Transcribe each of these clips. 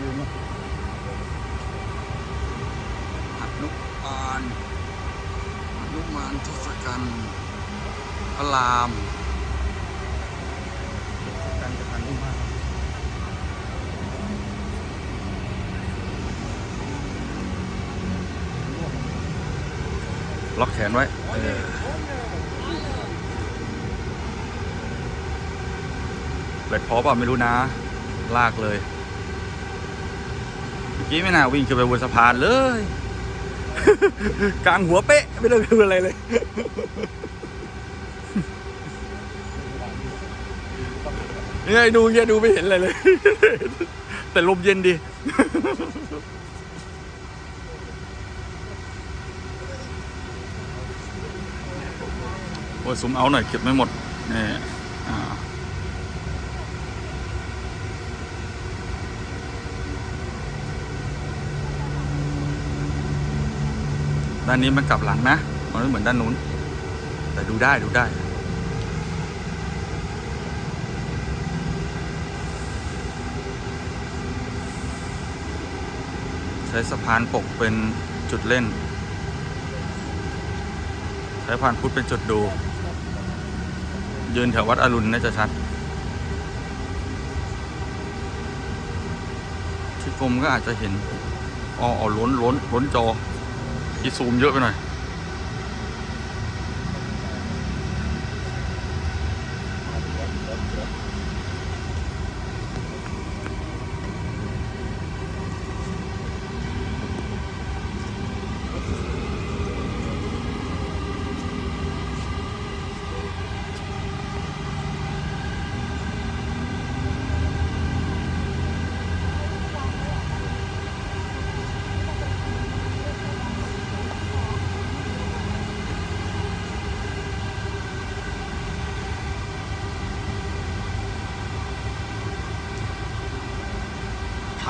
อยู่นะหนุมานหนุมานทศกัณฐ์พระรามการจะทันได้มากล็อกแขนไว้เออเหล็กพอเปล่ะไม่รู้นะ ลากเลยเมื่อ กี้ไม่น่าวิ่งขึ้นไปบนสะพานเลย กลางหัวเป๊ะ ไม่ได้ดูอะไรเลย เนี่ยดูเนี่ยดูไม่เห็นอะไรเลย แต่ลมเย็นดีโอ้ยซุ้มเอาหน่อยเก็บไม่หมดนี่อ่า ด้านนี้มันกลับหลังนะ มันไม่เหมือนด้านนู้น แต่ดูได้ดูได้ ใช้สะพานปกเป็นจุดเล่น ใช้พานพุทธเป็นจุดดู ยืนแถววัดอรุณน่าจะชัด ที่กรมก็อาจจะเห็นอ๋ออ๋อล้นล้นล้นจอ อีซูมเยอะไปหน่อย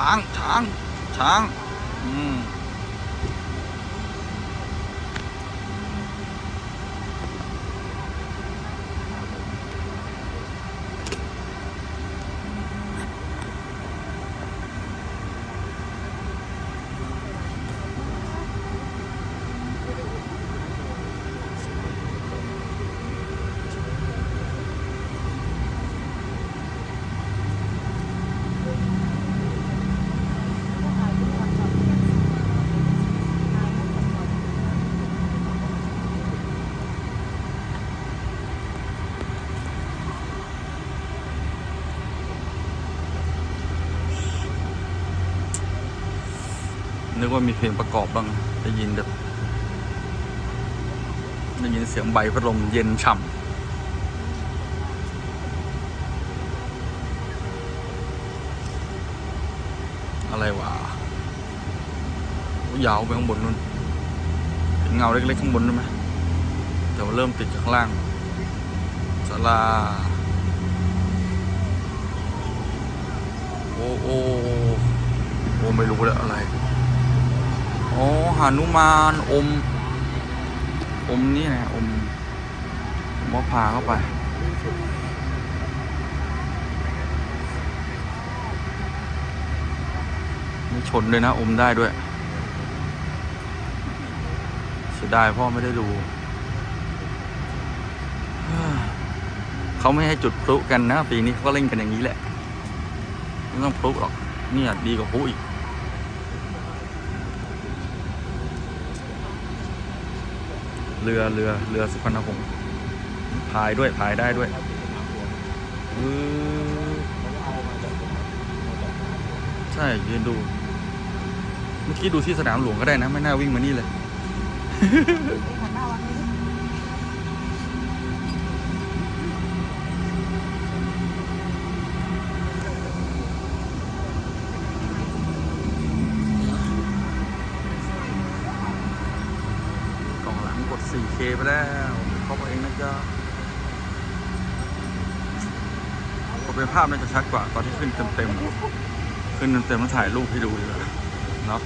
ช้างช้างช้าง อืม นึกว่ามีเพลงประกอบบ้าง ได้ยินแบบได้ยินเสียงใบพัดลมเย็นฉ่ำอะไรวะยาวไปข้างบนนู่นเห็นเงาเล็กๆข้างบนได้ไหมแต่ว่าเริ่มติดจากข้างล่างศาลาโอ้โอ้โอ้ไม่รู้แล้วอะไร อ๋อหานุมานอม อมนี่นะอมมะพร้าวเข้าไป ไม่ชนด้วยนะ อมได้ด้วย เสียดายพ่อไม่ได้ดูเขาไม่ให้จุดพลุกันนะ ปีนี้เขาก็เล่นกันอย่างนี้แหละ ไม่ต้องพลุหรอกเนี่ยดีกว่าพลุอีก เรือเรือเรือสุพรรณหงษ์พายด้วยพายได้ด้วยอือใช่ยืนดู เมื่อกี้ดูที่สนามหลวงก็ได้นะ ไม่น่าวิ่งมานี่เลย 4K ไปแล้วเข้ามาเองนะจ๊ะผมเป็นภาพน่าจะชัดกว่าตอนที่ขึ้นเต็มๆขึ้นเต็มๆแล้วถ่ายรูปให้ดูดีกว่าเนาะ